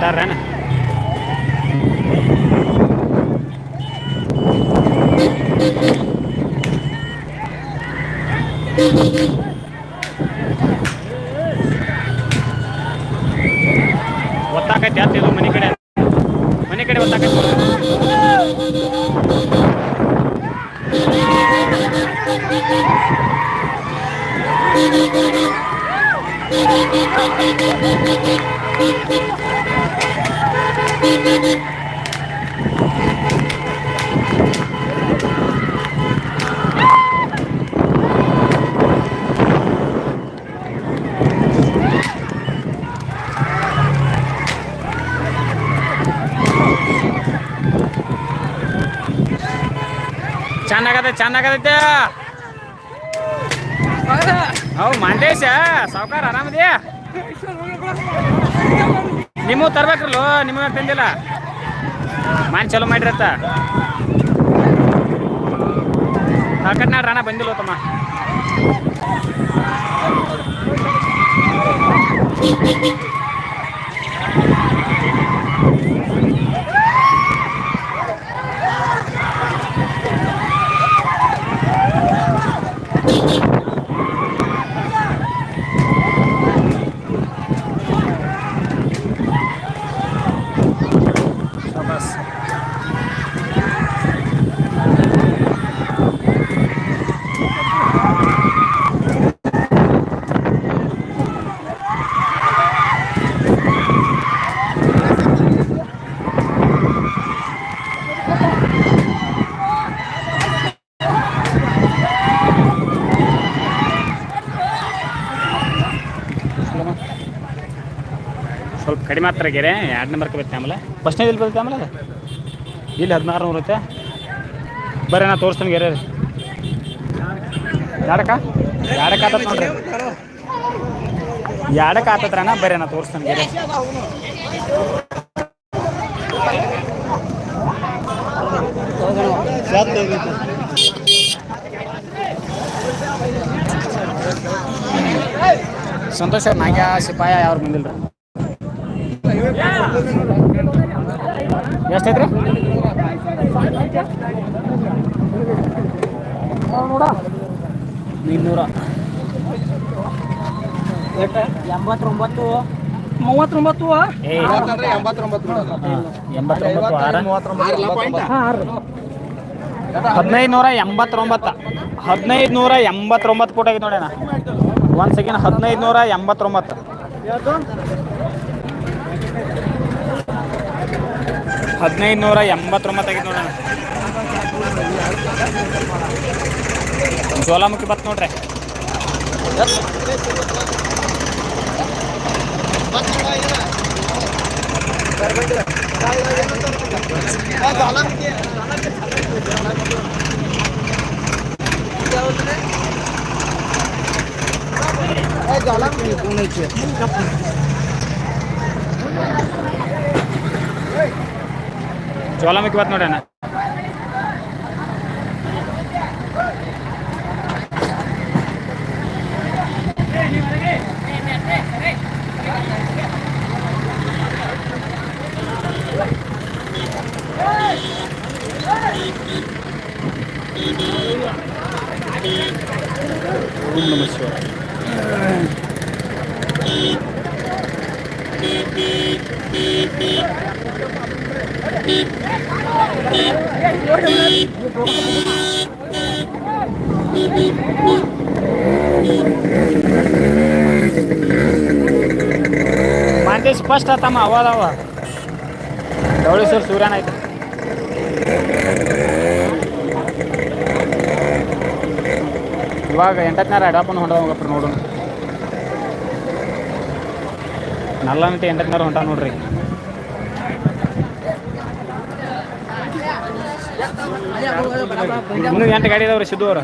ಬಿಟ್ಟಾರೇನ ಒತ್ತಾಕೈತಿ ಹತ್ತು ಇದು ಮನೆ ಕಡೆ ಮನೆ ಕಡೆ ಒತ್ತಾಕೈತಿ ಚೆನ್ನಾಗದ ಚೆನ್ನಾಗದೈತೆ ಹೌದು ಮಾಂದೇಶ ಸಾವುಕಾರ ಆರಾಮದಿಯಾ ನಿಮ್ಮೂ ತರ್ಬೇಕ್ರಲ್ಲೋ ನಿಮಗೆ ತಂದಿಲ್ಲ. ಮಾನ್ ಚಲೋ ಮಾಡಿರತ್ತ. ನಾಲ್ಕಟ್ನಾಡು ರಾಣ ಬಂದಿಲ್ಲ ತಮ್ಮ. ಬಸ್ ಕಡಿಮೆ ಹತ್ರ ಗೆರೆ, ಎರಡು ನಂಬರ್ಗೆ ಬರುತ್ತೆ ಆಮೇಲೆ. ಫಸ್ಟ್ನೇ ಇಲ್ಲಿ ಬರುತ್ತೆ ಆಮೇಲೆ? ಇಲ್ಲಿ ಹದಿನಾರು ನೂರು ಐತೆ ಬರ್ರಿ ನಾ ತೋರಿಸ್ತೀನಿ ಗೆರೆ ಯಾಡಕ್ಕ? ಯಾಡಕ್ಕೆ ಆತತ್ ನೋಡ್ರಿ. ಯಾಡಕ್ಕೆ ಆತತ್ರಣ್ಣ ಬರ್ರಿ ನಾ ತೋರಿಸ್ತೀನಿ ಗೆರೆ. ಸಂತೋಷ ನಾಗ್ಯ, ಸಿಪಾಯ ಯಾರು ಬಂದಿಲ್ಲ ಎಷ್ಟೈತ್ರಿ ಇನ್ನೂರ. ಎಂಬತ್ತೊಂಬತ್ತು. ಮೂವತ್ತೊಂಬತ್ತು ಹದಿನೈದು ನೂರ ಎಂಬತ್ತೊಂಬತ್ತು ಹದಿನೈದು ನೂರ ಎಂಬತ್ತೊಂಬತ್ತು ಕೋಟಿ ಆಗಿದೆ ನೋಡೋಣ ಒಂದು ಸೆಕೆಂಡ್ ಹದಿನೈದು ನೂರ ಎಂಬತ್ತೊಂಬತ್ತು. ಹದಿನೈದು ನೂರ ಎಂಬತ್ತೊಂಬತ್ತು ಆಗಿದೆ ನೋಡೋಣ. ಜ್ವಾಲಾಮುಖಿ ಬತ್ ನೋಡ್ರಿ. ಜ್ವಾಲಾಮುಖಿ ಬತ್ ನೋಡೋಣ ಓಂ ನಮಃ ಶಿವಾಯ ಮಾಂತೇಶ್ ಫಸ್ಟ್ ತಮ್ಮ ಅವಾದವ ಧವಳೇಶ್ವರ ಸೂರ್ಯನ ಐತೆ ಇವಾಗ ಎಂಟತ್ನಾರ ಅಡಾಪನ ಹೊಂಡ ಹೋಗಪ್ಪ ನೋಡೋಣ ನಲ್ಲಂಟಿ ಎಂಟತ್ನಾರ ಹೊಂಟ ನೋಡ್ರಿ ಇನ್ನೂ ಎಂಟು ಗಾಡಿ ಇದಾವ್ರಿ ಸಿದ್ದು ಅವ್ರು.